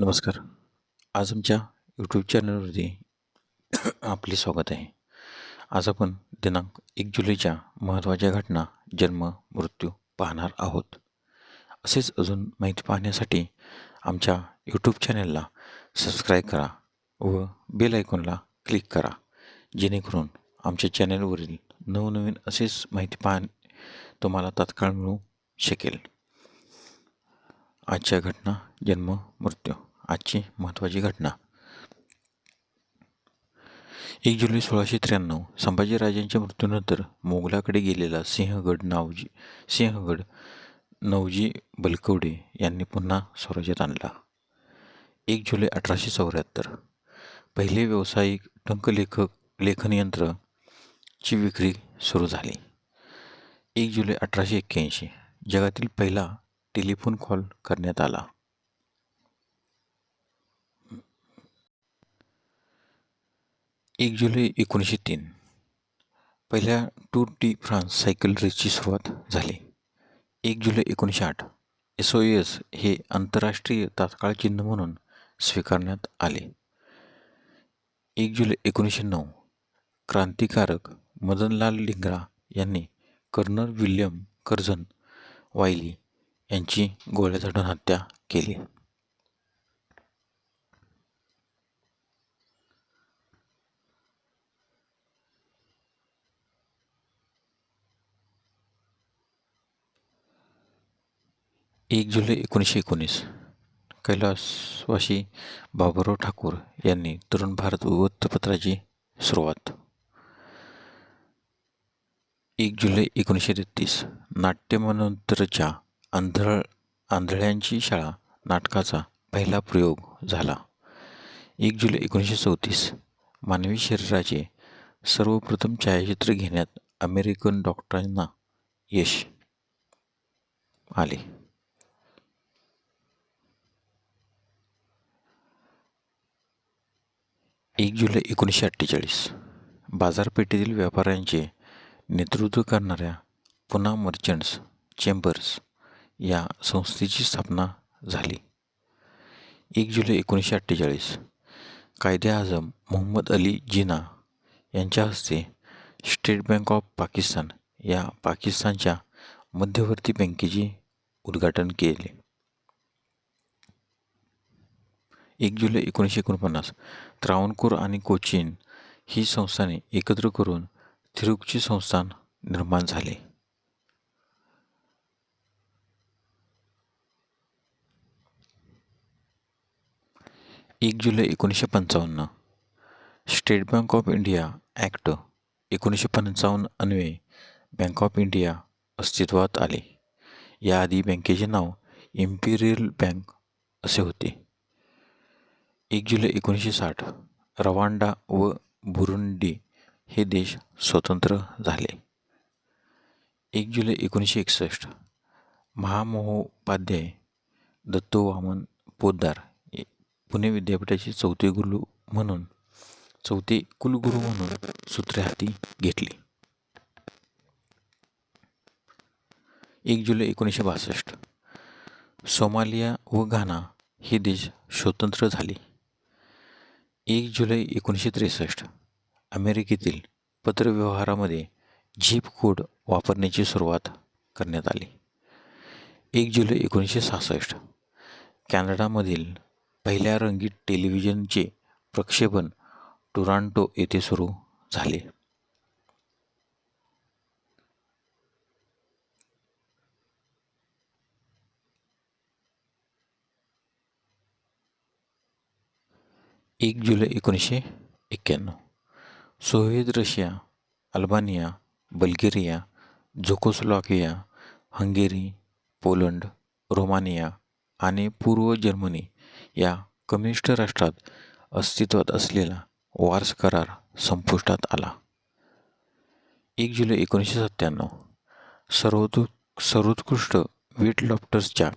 नमस्कार. आज आमच्या यूट्यूब चॅनलवरती आपले स्वागत आहे. आज आपण दिनांक एक जुलैच्या महत्त्वाच्या घटना जन्म मृत्यू पाहणार आहोत. असेच अजून माहिती पाहण्यासाठी आमच्या यूट्यूब चॅनलला सबस्क्राईब करा व बेल आयकॉनला क्लिक करा. जेणेकरून आमच्या चॅनलवरील नवनवीन असेच माहिती पाहण तुम्हाला तात्काळ मिळू शकेल. आजच्या घटना जन्म मृत्यू. आजची महत्त्वाची घटना. एक जुलै सोळाशे त्र्याण्णव संभाजीराजांच्या मृत्यूनंतर मोगलाकडे गेलेला सिंहगड नावजी सिंहगड नवजी बलकवडे यांनी पुन्हा स्वराज्यात आणला. एक जुलै अठराशे चौऱ्याहत्तर पहिले व्यावसायिक टंकलेखक लेखन यंत्रची विक्री सुरू झाली. एक जुलै अठराशे एक्क्याऐंशी जगातील पहिला टेलिफोन कॉल करण्यात आला. एक जुलै एकोणीसशे तीन. पहिल्या टूर डी फ्रान्स सायकल रेसची सुरुवात झाली. एक जुलै एकोणीसशे आठ. एस ओ एस हे आंतरराष्ट्रीय तात्काळ चिन्ह म्हणून स्वीकारण्यात आले. एक जुलै एकोणीसशे नऊ. क्रांतिकारक मदनलाल लिंगरा यांनी कर्नल विल्यम कर्झन वायली यांची गोळ्या झाडून हत्या केली. एक जुलै एकोणीसशे एकोणीस कैलासवासी बाबुराव ठाकूर यांनी तरुण भारत वृत्तपत्राची सुरुवात. एक जुलै एकोणीसशे तेहतीस नाट्यमनंतरच्या आंधळ आंधळ्यांची शाळा नाटकाचा पहिला प्रयोग झाला. एक जुलै एकोणीसशे चौतीस मानवी शरीराचे सर्वप्रथम छायाचित्र घेण्यात अमेरिकन डॉक्टरांना यश आले. एक जुलै एकोणीसशे अठ्ठेचाळीस. बाजारपेठेतील व्यापाऱ्यांचे नेतृत्व करणाऱ्या पुना मर्चंट्स चेंबर्स या संस्थेची स्थापना झाली. एक जुलै एकोणीसशे अठ्ठेचाळीस. कायदे आजम मोहम्मद अली जिना यांच्या हस्ते स्टेट बँक ऑफ पाकिस्तान या पाकिस्तानच्या मध्यवर्ती बँकेचे उद्घाटन केले. एक जुलै एकोणीसशे एकोणपन्नास. त्रावणकोर आणि कोचीन ही संस्थाने एकत्र करून थिरुकची संस्थान निर्माण झाले. एक जुलै एकोणीसशे पंचावन्न State Bank of India Act एकोणीसशे पंचावन्न अन्वये बँक ऑफ इंडिया अस्तित्वात आले. याआधी बँकेचे नाव इम्पिरियल बँक असे होते. एक जुलै एकोणीसशे साठ रवांडा व बुरुंडी हे देश स्वतंत्र झाले. एक जुलै एकोणीसशे एकसष्ट महामहोपाध्याय दत्तो वामन पोद्दार पुणे विद्यापीठाचे चौथे गुरु म्हणून चौथे कुलगुरू म्हणून सूत्रे हाती घेतली. एक जुलै एकोणीसशे बासष्ट सोमालिया व घाना हे देश स्वतंत्र झाले. एक जुलै एकोणीसशे त्रेसष्ट अमेरिकेतील पत्रव्यवहारामध्ये झीप कोड वापरण्याची सुरुवात करण्यात आली. एक जुलै एकोणीसशे सहासष्ट कॅनडामधील पहिल्या रंगीत टेलिव्हिजनचे प्रक्षेपण टोरांटो येथे सुरू झाले. एक जुलै एकोणीसशे एक्क्याण्णव. Soviet Russia Albania Bulgaria Czechoslovakia Hungary Poland Romania आणि पूर्व जर्मनी या कम्युनिस्ट राष्ट्रात अस्तित्वात असलेला वार्स करार संपुष्टात आला. एक जुलै एकोणीसशे सत्त्याण्णव सर्वोत सर्वोत्कृष्ट वेट लॉफ्टर्सच्या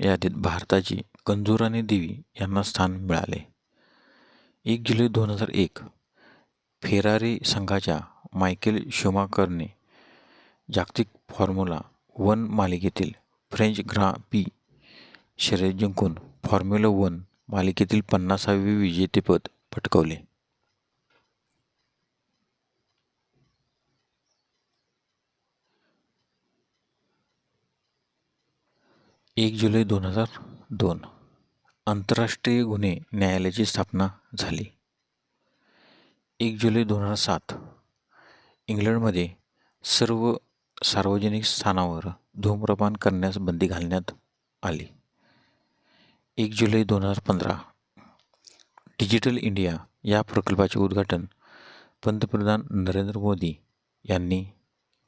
यादीत भारताची कंजूरानी देवी यांना स्थान मिळाले. एक जुलै दोन हजार एक फेरारी संघाच्या मायकेल शुमाकरने जागतिक फॉर्म्युला वन मालिकेतील फ्रेंच ग्रा पी शर्यत जिंकून फॉर्म्युला वन मालिकेतील पन्नासावे विजेतेपद पटकवले. एक जुलै दोन हजार दोन आंतरराष्ट्रीय गुन्हे न्यायालयाची स्थापना झाली. एक जुलै दोन हजार सात इंग्लंडमध्ये सर्व सार्वजनिक स्थानावर धूम्रपान करण्यास बंदी घालण्यात आली. एक जुलै दोन हजार पंधरा डिजिटल इंडिया या प्रकल्पाचे उद्घाटन पंतप्रधान नरेंद्र मोदी यांनी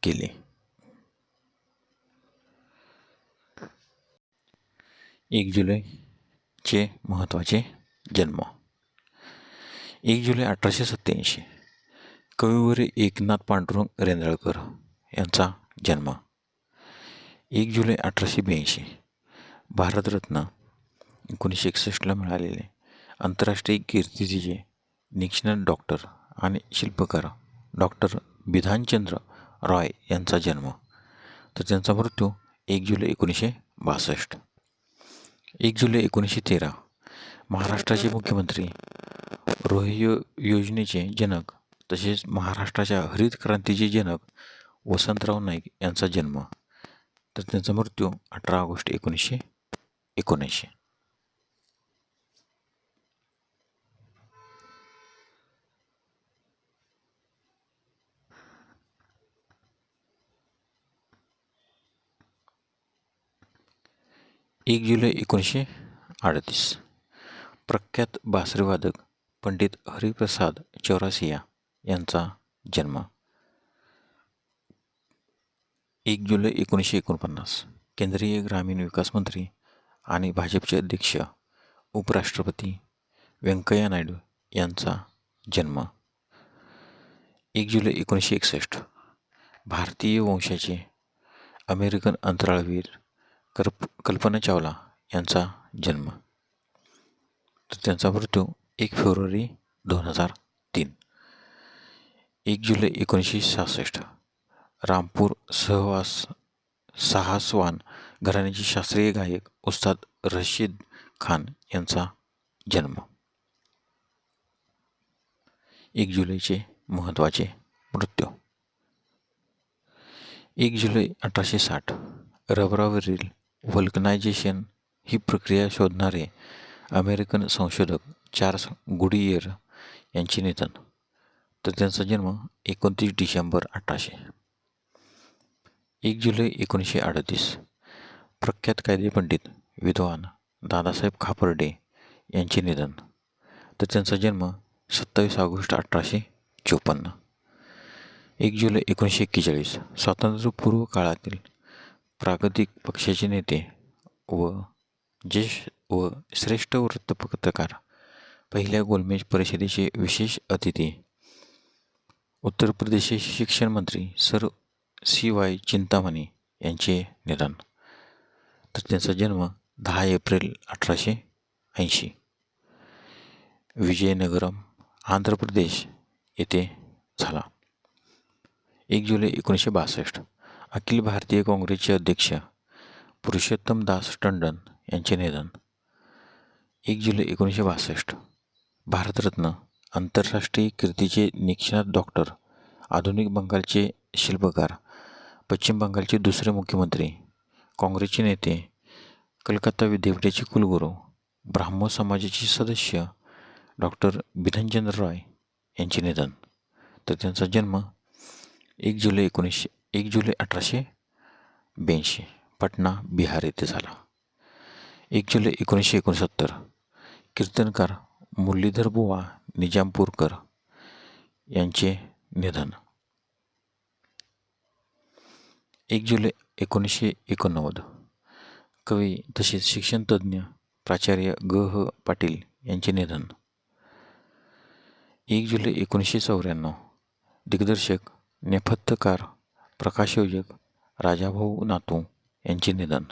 केले. एक जुलै चे महत्त्वाचे जन्म. एक जुलै अठराशे सत्त्याऐंशी. कविवरी एकनाथ पांडुरंग रेंदळकर यांचा जन्म. एक जुलै अठराशे ब्याऐंशी. भारतरत्न एकोणीसशे एकसष्टला मिळालेले आंतरराष्ट्रीय कीर्तीचे निष्णात डॉक्टर आणि शिल्पकार डॉक्टर बिधानचंद्र रॉय यांचा जन्म. तर त्यांचा मृत्यू एक जुलै एकोणीसशे बासष्ट. एक जुलै एकोणीसशे तेरा महाराष्ट्राचे मुख्यमंत्री रोह्य योजनेचे जनक तसेच महाराष्ट्राच्या हरित क्रांतीचे जनक वसंतराव नाईक यांचा जन्म. तर त्यांचा मृत्यू अठरा ऑगस्ट एकोणीसशे एकोणऐंशी. एक जुलै एकोणीसशे अडतीस. प्रख्यात बासरीवादक पंडित हरिप्रसाद चौरासिया यांचा जन्म. एक जुलै एकोणीसशे एकोणपन्नास. केंद्रीय ग्रामीण विकास मंत्री आणि भाजपचे अध्यक्ष उपराष्ट्रपती व्यंकय्या नायडू यांचा जन्म. एक जुलै एकोणीसशे एकसष्ट. भारतीय वंशाचे अमेरिकन अंतराळवीर कल्प कल्पना चावला यांचा जन्म. तर त्यांचा मृत्यू एक फेब्रुवारी दोन हजार तीन. एक जुलै एकोणीसशे सहासष्ट. रामपूर सहवास साहसवान घराण्याचे शास्त्रीय गायक उस्ताद रशीद खान यांचा जन्म. एक जुलैचे महत्त्वाचे मृत्यू. एक जुलै अठराशे साठ. रबरावरील व्हल्कनायझेशन ही प्रक्रिया शोधणारे अमेरिकन संशोधक चार्ल्स गुडियर यांचे निधन. तर त्यांचा जन्म एकोणतीस डिसेंबर अठराशे. एक जुलै एकोणीसशे अडतीस. प्रख्यात कायदेपंडित विद्वान दादासाहेब खापर्डे यांचे निधन. तर त्यांचा जन्म सत्तावीस ऑगस्ट अठराशे चोपन्न. एक जुलै एकोणीसशे एक्केचाळीस. स्वातंत्र्यपूर्व काळातील प्रागतिक पक्षाचे नेते व ज्येष्ठ व श्रेष्ठ वृत्तपत्रकार पहिल्या गोलमेज परिषदेचे विशेष अतिथी. उत्तर प्रदेशचे शिक्षण मंत्री सर सी वाय चिंतामणी यांचे निधन. तर त्यांचा जन्म दहा एप्रिल अठराशे ऐंशी. विजयनगरम आंध्र प्रदेश येथे झाला. एक जुलै एकोणीसशे बासष्ट. अखिल भारतीय काँग्रेसचे अध्यक्ष पुरुषोत्तम दास टंडन यांचे निधन. एक जुलै एकोणीसशे बासष्ट भारतरत्न आंतरराष्ट्रीय कीर्तीचे निक्षणात डॉक्टर आधुनिक बंगालचे शिल्पकार पश्चिम बंगालचे दुसरे मुख्यमंत्री काँग्रेसचे नेते कलकत्ता विद्यापीठाचे कुलगुरू ब्राह्मो समाजाचे सदस्य डॉक्टर बिधनचंद्र रॉय यांचे निधन. तर त्यांचा जन्म एक जुलै एकोणीसशे एक जुलै अठराशे ब्याऐंशी पटना बिहार येथे झाला. एक जुलै एकोणीसशे एकोणसत्तर कीर्तनकार मुरलीधर बुवा निजामपूरकर यांचे निधन. एक जुलै एकोणीसशे एकोणनव्वद कवी तसेच शिक्षणतज्ज्ञ प्राचार्य ग ह पाटील यांचे निधन. एक जुलै एकोणीसशे चौऱ्याण्णव दिग्दर्शक नेपथ्यकार प्रकाशयोजक राजाभाऊ नातू यांचे निधन.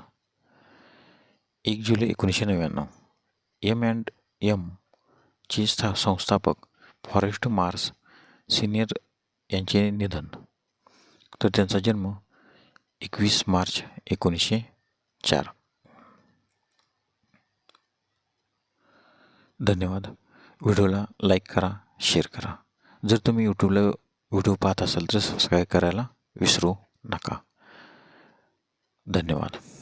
एक जुलै एकोणीसशे नव्याण्णव. एम अँड एम चे स्था संस्थापक फॉरेस्ट मार्स सिनियर यांचे निधन. तर त्यांचा जन्म एकवीस मार्च एकोणीसशे चार. धन्यवाद. व्हिडिओला लाईक करा शेअर करा. जर तुम्ही यूट्यूबला व्हिडिओ पाहत असाल तर सबस्क्राईब करायला विसरू नका. धन्यवाद.